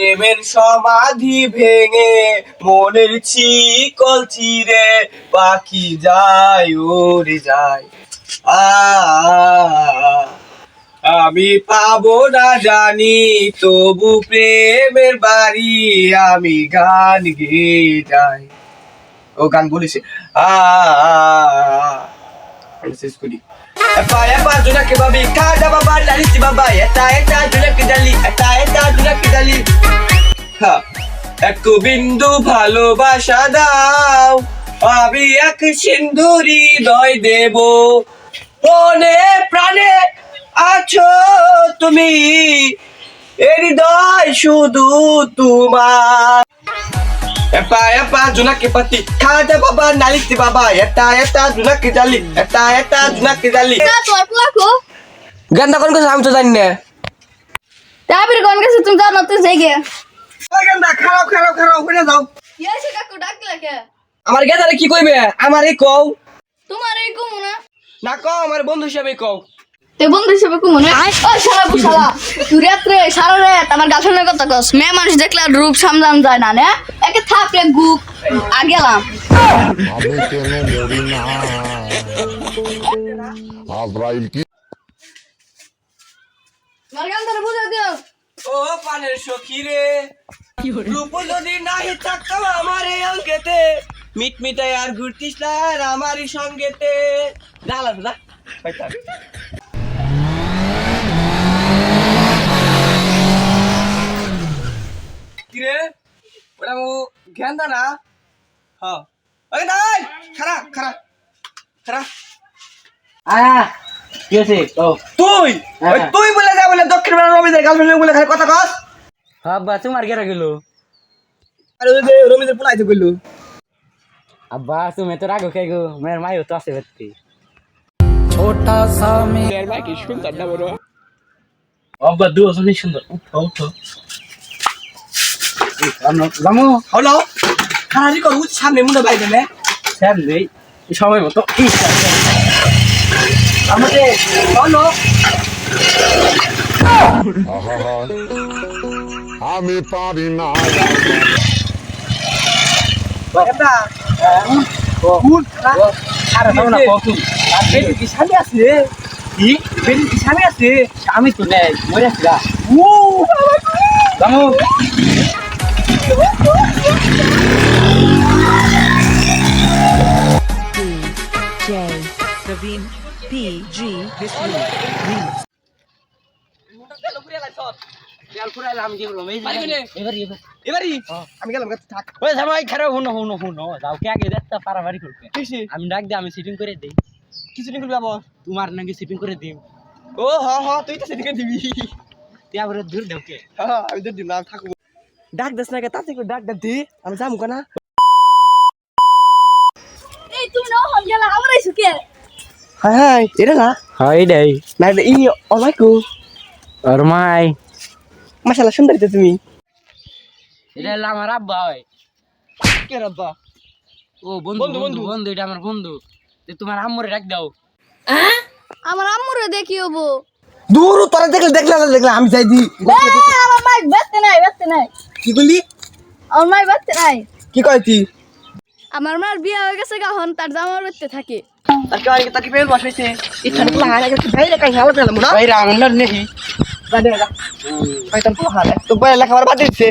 প্রেমের সমাধি ভেঙে মনের চিকল চিরে পাখি যায় উড়ে যায় আ আমি পাবো না জানি তবু প্রেমের বাড়ি আমি গান গেয়ে যাই ও গান বলেছে আ শেষ করি Epa, epa, juna ke babi, kada baba, lali si baba, eta, eta, juna ke dali, eta, eta, juna ke dali. হা, এক বিন্দু ভালোবাসা দাও আমি এক সিন্ধুরি দয় দেব মনে প্রাণে আছো তুমি হৃদয় শুধু তোমার এপা এপা জুনাকে পাতি খাজা বাবা নালিতি বাবা এটা এটা জুনাকে জালি এটা এটা জুনাকে জালি তা গানটা কোন কথা আমি তো জানি না। তারপরে কোন কাছে তুমি জানো তুই যাই গে গানটা খারাপ খারাপ খারাপ হয়ে যাও। ইয়াসে কাকু ডাকলে কে? আমার গেদারে কি কইবে? আমার এই কও। তোমার এই কুমু না? না কও আমার বন্ধু হিসেবে কও। তে বন্ধু হিসেবে কুমু না? ও শালা বুশালা তুই রাত্রে সারা রাত আমার গার্লফ্রেন্ডের কথা কস। মেয়ে মানুষ দেখলে আর রূপ সামলান যায় না না? থাকলে গুপ আর আমি কেন মরি না আজরাইল কি? আমার গান ধরে বুঝা দিও ও পানের সখী রে। রূপ যদি নাহি থাকতো আমার এই অঙ্কেতে মিট মিটাই আর ঘুরতিস না আর আমারই সঙ্গেতে। জালা যা ও জ্ঞান দা না হ্যাঁ ওই নাই খারা খারা খারা আয়া কি আছে ও। তুই! হ্যাঁ। ওই তুই বলে যা বলে দক্ষিণ বেলা রমিদের গার্লফ্রেন্ড বলে খালি কথা কস। আব্বা তোমার গেরা গেল? আর ওই যে রমিদের পোলাইতে কইলো। আব্বা তুমি তো রাগো খাই গো মেয়ের মাইও তো আছে ব্যক্তি আব্বা দু শুনি সুন্দর। উঠো উঠো। জামু হলো খারাজি কর উচ সামনে মুন্ডা বাইরে নে। স্যার নেই এই সময় মতো আমাকে আহা আমি পারি না। এটা কোন আরে না কোন বেটি কি সামনে আছে কি? বেটি কি সামনে আছে। আমি তো নেই মরে J. Praveen PG. This week. আমি ডাক দে আমি সিটিং করে দেই কিছু করবি আবার তোমার নাকি সিটিং করে দিম ও হ তুই তো সেদিকে দিবি তারপরে দূর ঢোকে হ্যাঁ আমি থাকব ডাক দেস না কে তাতে করে ডাক দে আমি যাব কেনা এই তুমি না হন গেলা আমার আইছো কে হ্যাঁ হ্যাঁ এটা না হয় দেই না এটা ই অমাইকু আর মাই মাশাআল্লাহ সুন্দর তো তুমি এটা হলো আমার আব্বা হয় কে রাব্বা ও বন্ধু বন্ধু, বন্ধু বন্ধু। বন্ধু এটা আমার বন্ধু তে তোমার আম্মুরে রাখ দাও আমার আম্মুরে দেখি হব দূর তোরা দেখলে দেখলে না দেখলে আমি যাই দি কি বলি আমার মাই বেতে নাই। কি কয় তুই? আমার মার বিয়ে হয়ে গেছে গখন তার জামার বেতে থাকে। তাকে আর তাকে বেল বাস হইছে ইচ্ছা না লাগা গেছে বাইরে কাই হাওয়া গেলাম না? ভাই রামন নেহি জানে না হয়তো তো হালে। তো বাইরে লেখাবার বাদ দিচ্ছে